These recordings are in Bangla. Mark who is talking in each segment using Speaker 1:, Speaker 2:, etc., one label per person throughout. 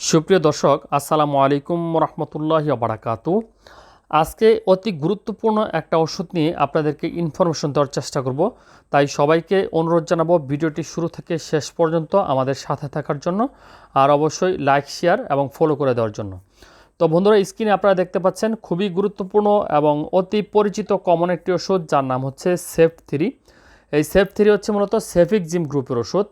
Speaker 1: সুপ্রিয় দর্শক, আসসালামু আলাইকুম রহমতুল্লাহ বারাকাতু আজকে অতি গুরুত্বপূর্ণ একটা ওষুধ নিয়ে আপনাদেরকে ইনফরমেশন দেওয়ার চেষ্টা করব। তাই সবাইকে অনুরোধ জানাব ভিডিওটি শুরু থেকে শেষ পর্যন্ত আমাদের সাথে থাকার জন্য, আর অবশ্যই লাইক শেয়ার এবং ফলো করে দেওয়ার জন্য। তো বন্ধুরা স্ক্রিনে আপনারা দেখতে পাচ্ছেন, খুবই গুরুত্বপূর্ণ এবং অতি পরিচিত কমন একটি ওষুধ, যার নাম হচ্ছে সেফ থ্রি এই সেফ থ্রি হচ্ছে মূলত সেফিক জিম গ্রুপের ওষুধ।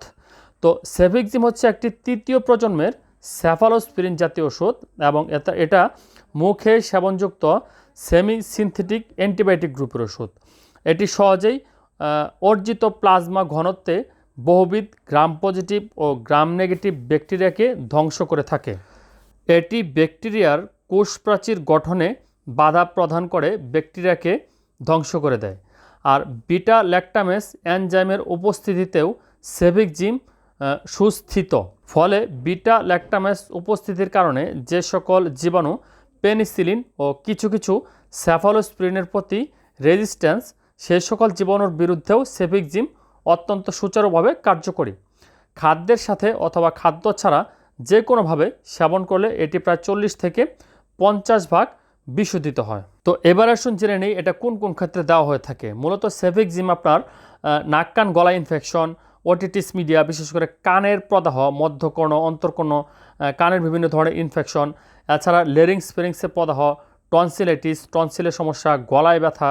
Speaker 1: তো সেফিক জিম হচ্ছে একটি তৃতীয় প্রজন্মের স্যাফালোস্পিরিন জাতীয় ওষুধ এবং এটা মুখে সেবনযুক্ত সেমি সিনথেটিক অ্যান্টিবায়োটিক গ্রুপের ওষুধ। এটি সহজেই অর্জিত প্লাজমা ঘনত্বে বহুবিধ গ্রাম পজিটিভ ও গ্রাম নেগেটিভ ব্যাকটেরিয়াকে ধ্বংস করে থাকে। এটি ব্যাকটেরিয়ার কোষ প্রাচীর গঠনে বাধা প্রদান করে ব্যাকটেরিয়াকে ধ্বংস করে দেয়। আর বিটা ল্যাকটামেস এনজাইমের উপস্থিতিতেও সেভিক জিম সুস্থিত। ফলে বিটা ল্যাকটামেস উপস্থিতির কারণে যে সকল জীবাণু, পেনিসিলিন ও কিছু কিছু স্যাফালোস্প্রিনের প্রতি রেজিস্ট্যান্স সেই সকল জীবাণুর বিরুদ্ধেও সেভিক জিম অত্যন্ত সুচারুভাবে কার্যকরী। খাদ্যের সাথে অথবা খাদ্য ছাড়া যে কোনোভাবে সেবন করলে এটি প্রায় চল্লিশ থেকে পঞ্চাশ ভাগ বিশুদ্ধিত হয়। তো এবার আসুন জেনে নেই এটা কোন কোন ক্ষেত্রে দেওয়া হয়ে থাকে। মূলত সেভিক জিম আপনার নাক কান গলা ইনফেকশন ওটিটিস মিডিয়া, বিশেষ করে কানের প্রদাহ, মধ্যকর্ণ, অন্তর্কর্ণ কানের বিভিন্ন ধরনের ইনফেকশন এছাড়া লেরিংস ফেরিংসের প্রদাহ টনসিলাইটিস টনসিলের সমস্যা, গলায় ব্যথা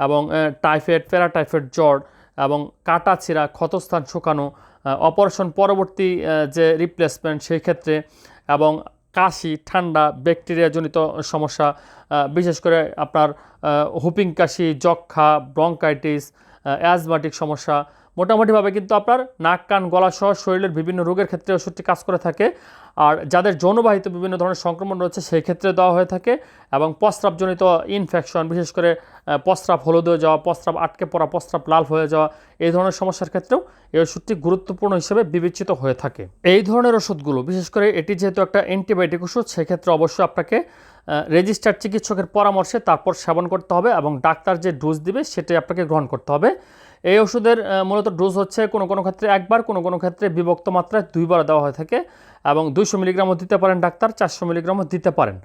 Speaker 1: এবং টাইফয়েড প্যারাটাইফয়েড জ্বর এবং কাটা ছিঁড়া, ক্ষতস্থান শুকানো অপারেশন পরবর্তী যে রিপ্লেসমেন্ট সেই ক্ষেত্রে এবং কাশি, ঠান্ডা ব্যাকটেরিয়াজনিত সমস্যা বিশেষ করে আপনার হুপিং কাশি যক্ষা ব্রঙ্কাইটিস অ্যাজমাটিক সমস্যা মোটামুটিভাবে কিন্তু আপনার নাক, কান, গলা সহ শরীরের বিভিন্ন রোগের ক্ষেত্রে ওষুধটি কাজ করে থাকে। আর যাদের যৌনবাহিত বিভিন্ন ধরনের সংক্রমণ রয়েছে, সেই ক্ষেত্রে দেওয়া হয়ে থাকে। এবং প্রস্রাবজনিত ইনফেকশন বিশেষ করে প্রস্রাব হলুদ হয়ে যাওয়া প্রস্রাব আটকে পড়া প্রস্রাব লাল হয়ে যাওয়া, এই ধরনের সমস্যার ক্ষেত্রেও এই ওষুধটি গুরুত্বপূর্ণ হিসেবে বিবেচিত হয়ে থাকে। এই ধরনের ওষুধগুলো, বিশেষ করে এটি যেহেতু একটা অ্যান্টিবায়োটিক ওষুধ, সেক্ষেত্রে অবশ্যই আপনাকে রেজিস্টার্ড চিকিৎসকের পরামর্শে তারপর সেবন করতে হবে এবং ডাক্তার যে ডোজ দিবে, সেটাই আপনাকে গ্রহণ করতে হবে। এই ওষুধের মূলত ডোজ হচ্ছে কোনো কোনো ক্ষেত্রে একবার কোনো কোনো ক্ষেত্রে বিভক্ত মাত্রায় দুইবার দেওয়া হয়ে থাকে এবং দুইশো মিলিগ্রামও দিতে পারেন ডাক্তার চারশো মিলিগ্রামও দিতে পারেন।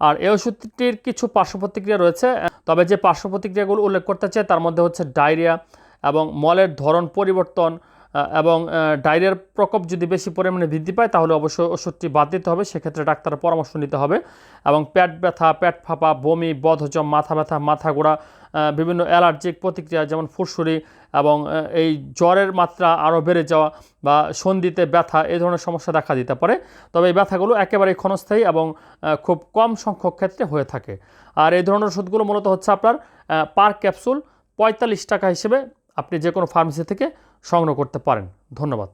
Speaker 1: আর এই ওষুধটির কিছু পার্শ্ব প্রতিক্রিয়া রয়েছে তবে যে পার্শ্ব প্রতিক্রিয়াগুলো উল্লেখ করতে চাই তার মধ্যে হচ্ছে ডায়রিয়া এবং মলের ধরন পরিবর্তন এবং ডায়রিয়ার প্রকোপ যদি বেশি পরিমাণে বৃদ্ধি পায় তাহলে অবশ্যই ওষুধটি বাদ দিতে হবে সেক্ষেত্রে ডাক্তারের পরামর্শ নিতে হবে এবং পেট ব্যথা পেট ফাঁপা বমি বদহজম মাথা ব্যথা মাথা আহ, বিভিন্ন অ্যালার্জিক প্রতিক্রিয়া যেমন ফুসফুরি এবং এই জ্বরের মাত্রা আরও বেড়ে যাওয়া বা সন্ধিতে ব্যথা এই ধরনের সমস্যা দেখা দিতে পারে। তবে এই ব্যথাগুলো একেবারে ক্ষণস্থায়ী এবং খুব কম সংখ্যক ক্ষেত্রে হয়ে থাকে। আর এই ধরনের ওষুধগুলো মূলত হচ্ছে আপনার পার ক্যাপসুল পঁয়তাল্লিশ টাকা হিসেবে আপনি যে কোনো ফার্মেসি থেকে সংগ্রহ করতে পারেন। ধন্যবাদ।